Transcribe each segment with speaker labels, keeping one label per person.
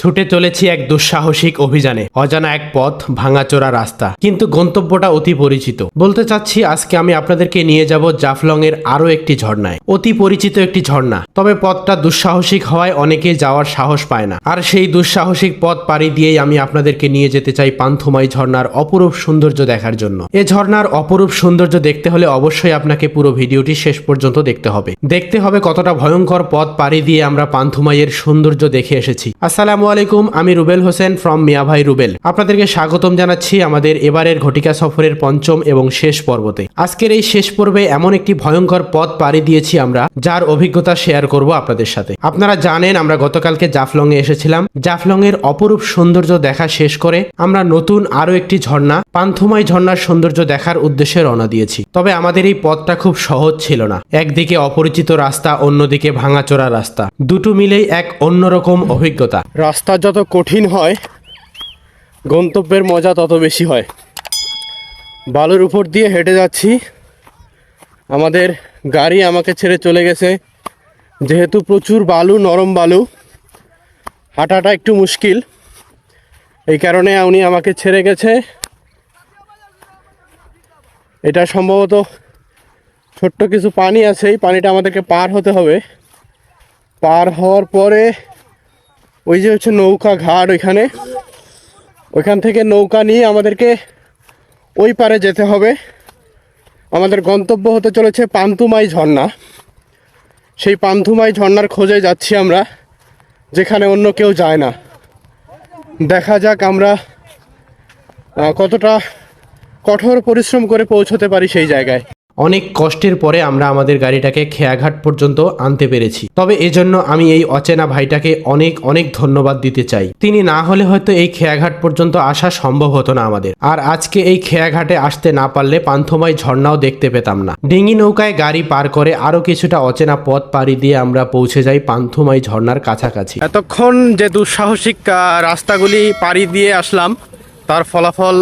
Speaker 1: ছুটে চলেছি এক দুঃসাহসিক অভিযানে। অজানা এক পথ ভাঙাচোরা রাস্তা। কিন্তু গন্তব্যটা অতি পরিচিত। বলতে চাচ্ছি, আজকে আমি আপনাদেরকে নিয়ে যাব জাফলং এর আরও একটি ঝর্ণায়। অতি পরিচিত একটি ঝর্ণা। তবে পথটা দুঃসাহসিক হওয়ায় অনেকে যাওয়ার সাহস পায় না। আর সেই দুঃসাহসিক পথ পাড়ি দিয়েই আমি আপনাদেরকে নিয়ে যেতে চাই পান্থুমাই ঝর্ণার অপরূপ সৌন্দর্য দেখার জন্য। এ ঝর্ণার অপরূপ সৌন্দর্য দেখতে হলে অবশ্যই আপনাকে পুরো ভিডিওটি শেষ পর্যন্ত দেখতে হবে। দেখতে হবে কতটা ভয়ঙ্কর পথ পাড়ি দিয়ে আমরা পান্থুমাইয়ের সৌন্দর্য দেখে এসেছি। আসসালামু আলাইকুম, আমি রুবেল হোসেন ফ্রম মিয়াভাই রুবেল। আপনাদেরকে স্বাগতম জানাচ্ছি আমাদের এবারের ঘটিকা সফরের পঞ্চম এবং শেষ পর্বতে। আজকের এই শেষ পর্বে এমন একটি ভয়ঙ্কর পথ পাড়ি দিয়েছি আমরা, যার অভিজ্ঞতা শেয়ার করব আপনাদের সাথে। আপনারা জানেন, আমরা গতকালকে জাফলং এ এসেছিলাম। জাফলং এর অপরূপ সৌন্দর্য দেখা শেষ করে আমরা নতুন আরও একটি ঝর্ণা, পান্থুমাই ঝর্ণার সৌন্দর্য দেখার উদ্দেশ্যে রওনা দিয়েছি। তবে আমাদের এই পথটা খুব সহজ ছিল না। একদিকে অপরিচিত রাস্তা, অন্যদিকে ভাঙাচোরা রাস্তা। দুটো মিলেই এক অন্যরকম অভিজ্ঞতা। রাস্তা যত কঠিন হয়, গন্তব্যের মজা তত বেশি হয়। বালুর উপর দিয়ে হেঁটে যাচ্ছি। আমাদের গাড়ি আমাকে ছেড়ে চলে গেছে। যেহেতু প্রচুর বালু, নরম বালু, হাঁটাটা একটু মুশকিল। এই কারণে উনি আমাকে ছেড়ে গেছে। এটা সম্ভবত ছোট্ট কিছু পানি আছে, এই পানিটা আমাদেরকে পার হতে হবে। পার হওয়ার পরে ওই যে হচ্ছে নৌকা ঘাট ওইখানে। ওইখান থেকে নৌকা নিয়ে আমাদেরকে ওই পারে যেতে হবে। আমাদের গন্তব্য হতে চলেছে পান্তুমাই ঝর্ণা। সেই পান্থুমাই ঝর্ণার খোঁজে যাচ্ছি আমরা, যেখানে অন্য কেউ যায় না। দেখা যাক আমরা কতটা কঠোর পরিশ্রম করে পৌঁছতে পারি সেই জায়গায়। অনেক কষ্টের পরে আমরা আমাদের গাড়িটাকে খেয়াঘাট পর্যন্ত আনতে পেরেছি। তবে এজন্য আমি এই অচেনা ভাইটাকে অনেক অনেক ধন্যবাদ দিতে চাই। তিনি না হলে হয়তো এই খেয়াঘাট পর্যন্ত আসা সম্ভব হতো না আমাদের। আর আজকে এই খেয়াঘাটে আসতে না পারলে পান্থমাই ঝর্ণাও দেখতে পেতাম না। ডিঙি নৌকায় গাড়ি পার করে আরও কিছুটা অচেনা পথ পাড়ি দিয়ে আমরা পৌঁছে যাই পান্থমাই ঝর্ণার কাছাকাছি। এতক্ষণ যে দুঃসাহসিক রাস্তাগুলি পাড়ি দিয়ে আসলাম, তার ফলাফল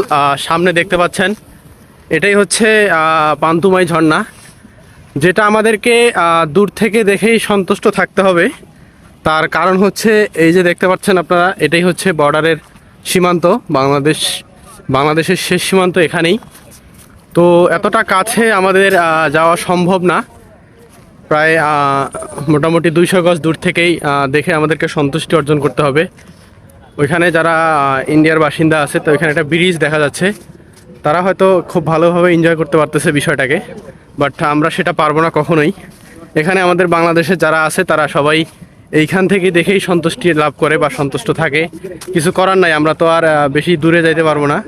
Speaker 1: সামনে দেখতে পাচ্ছেন। এটাই হচ্ছে পান্তুমাই ঝর্ণা, যেটা আমাদেরকে দূর থেকে দেখেই সন্তুষ্ট থাকতে হবে। তার কারণ হচ্ছে, এই যে দেখতে পাচ্ছেন আপনারা, এটাই হচ্ছে বর্ডারের সীমান্ত, বাংলাদেশ, বাংলাদেশের শেষ সীমান্ত এখানেই। তো এতটা কাছে আমাদের যাওয়া সম্ভব না। প্রায় মোটামুটি দুইশো গজ দূর থেকেই দেখে আমাদেরকে সন্তুষ্টি অর্জন করতে হবে। ওইখানে যারা ইন্ডিয়ার বাসিন্দা আছে, তো ওইখানে একটা ব্রিজ দেখা যাচ্ছে। তারা হয়তো খুব ভালোভাবে এনজয় করতে পারতেছে বিষয়টাকে বাট আমরা সেটা পারব না কখনোই। এখানে আমাদের বাংলাদেশে যারা আছে, তারা সবাই এইখান থেকে দেখেই সন্তুষ্টি লাভ করে বা সন্তুষ্ট থাকে। কিছু করার নাই, আমরা তো আর বেশি দূরে যাইতে পারব না।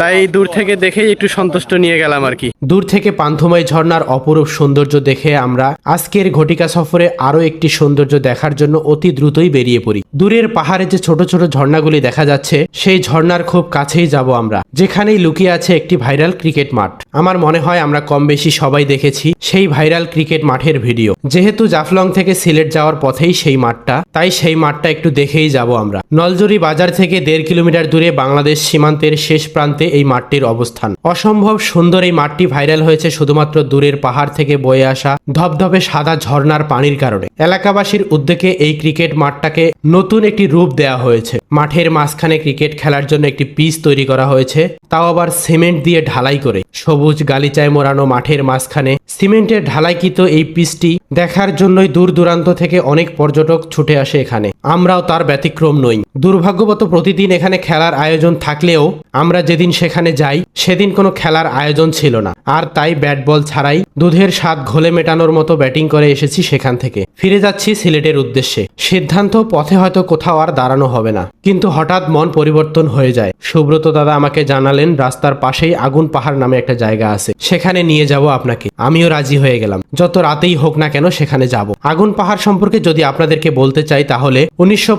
Speaker 1: তাই দূর থেকে দেখেই একটু সন্তুষ্ট নিয়ে গেলাম আর কি। দূর থেকে পান্থময় ঝর্ণার অপরূপ সৌন্দর্য দেখে আমরা আজকের ঘটিকা সফরে আরও একটি সৌন্দর্য দেখার জন্য অতি দ্রুতই বেরিয়ে পড়ি। দূরের পাহাড়ে যে ছোট ছোট ঝর্ণাগুলি দেখা যাচ্ছে, সেই ঝর্ণার খুব কাছেই যাব আমরা, যেখানেই লুকিয়ে আছে একটি ভাইরাল ক্রিকেট মাঠ। আমার মনে হয় আমরা কম বেশি সবাই দেখেছি সেই ভাইরাল ক্রিকেট মাঠের ভিডিও। যেহেতু জাফলং থেকে সিলেট যাওয়ার পথেই সেই মাঠটা, তাই সেই মাঠটা একটু দেখেই যাব আমরা। নলজুরি বাজার থেকে দেড় কিলোমিটার দূরে বাংলাদেশ সীমান্তের শেষ প্রান্তে এই মাঠটির অবস্থান। অসম্ভব সুন্দর এই মাঠটি ভাইরাল হয়েছে শুধুমাত্র দূরের পাহাড় থেকে বয়ে আসা ধবধবে সাদা ঝর্ণার পানির কারণে। এলাকাবাসীর উদ্যোগে এই ক্রিকেট মাঠটাকে নতুন একটি রূপ দেওয়া হয়েছে। মাঠের মাঝখানে ক্রিকেট খেলার জন্য একটি পিচ তৈরি করা হয়েছে। তাও আবার সিমেন্ট দিয়ে ঢালাই করে। সবুজ গালিচায় মোড়ানো মাঠের মাঝখানে সিমেন্টের ঢালাইকৃত এই পিচটি দেখার জন্যই দূর দূরান্ত থেকে অনেক পর্যটক ছুটে আসে এখানে। আমরাও তার ব্যতিক্রম নই। দুর্ভাগ্যবত প্রতিদিন এখানে খেলার আয়োজন থাকলেও আমরা যেদিন সেখানে যাই, সেদিন কোনো খেলার আয়োজন ছিল না। আর তাই ব্যাট বল ছাড়াই দুধের স্বাদ ঘোলে মেটানোর মতো ব্যাটিং করে এসেছি সেখান থেকে। ফিরে যাচ্ছি সিলেটের উদ্দেশ্যে। সিদ্ধান্ত পথে হয়তো কোথাও আর দাঁড়ানো হবে না। কিন্তু হঠাৎ মন পরিবর্তন হয়ে যায়। সুব্রত দাদা আমাকে জানালেন রাস্তার পাশেই আগুন পাহাড় নামে একটা জায়গা আছে। সেখানে নিয়ে যাব আপনাকে। আমিও রাজি হয়ে গেলাম। যত রাতেই হোক না কেন সেখানে যাব। আগুন পাহাড় সম্পর্কে যদি আপনাদেরকে বলতে চাই তাহলে, উনিশশো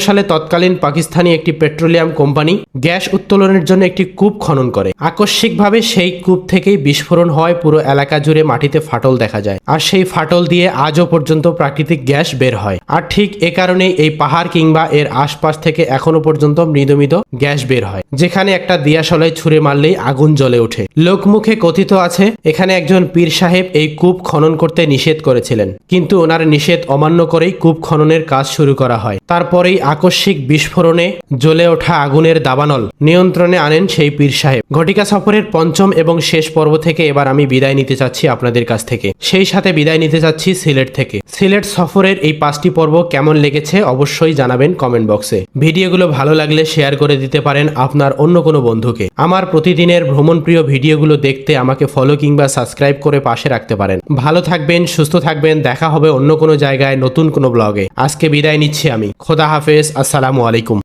Speaker 1: সালে তৎকালীন পাকিস্তানি একটি পেট্রোলিয়াম কোম্পানি গ্যাস উত্তোলনের জন্য একটি কূপ খনন করে। আকস্মিকভাবে সেই কূপ থেকেই বিস্ফোরণ হয়, পুরো এলাকা জুড়ে মাটিতে ফাটল দেখা যায়। আর সেই ফাটল দিয়ে আজও পর্যন্ত প্রাকৃতিক গ্যাস বের হয়। আর ঠিক এ কারণেই এই পাহাড় কিংবা এর আশপাশ থেকে এখনও পর্যন্ত মৃদু গ্যাস বের হয়। যেখানে একটা দিয়াশলে চুলায় ছুঁড়ে মারলেই আগুন জ্বলে ওঠে। লোকমুখে কথিত আছে, এখানে একজন পীর সাহেব এই কূপ খনন করতে নিষেধ করেছিলেন। কিন্তু ওনার নিষেধ অমান্য করেই কূপ খননের কাজ শুরু করা হয়। তারপরেই আকস্মিক বিস্ফোরণে জ্বলে ওঠা আগুনের দাবানল নিয়ন্ত্রণে আনেন সেই পীর সাহেব। ঘটিকা সফরের পঞ্চম এবং শেষ পর্ব থেকে এবার আমি বিদায় নিতে চাচ্ছি আপনাদের কাছ থেকে। সেই সাথে বিদায় নিতে চাচ্ছি সিলেট থেকে। সিলেট সফরের এই পাঁচটি পর্ব কেমন লেগেছে অবশ্যই জানাবেন কমেন্ট বক্সে। ভিডিওগুলো ভালো লাগলে শেয়ার করে দিতে পারেন আপনার অন্য কোনো বন্ধুকে। আমার প্রতিদিনের ভ্রমণপ্রিয় ভিডিওগুলো দেখতে আমাকে ফলো কিংবা সাবস্ক্রাইব করে পাশে রাখতে পারেন। ভালো থাকবেন, সুস্থ থাকবেন, দেখা হবে অন্য কোনো জায়গায় নতুন কোনো ব্লগে আজকে বিদায় নিচ্ছি আমি। খোদা হাফেজ, আসসালামু আলাইকুম।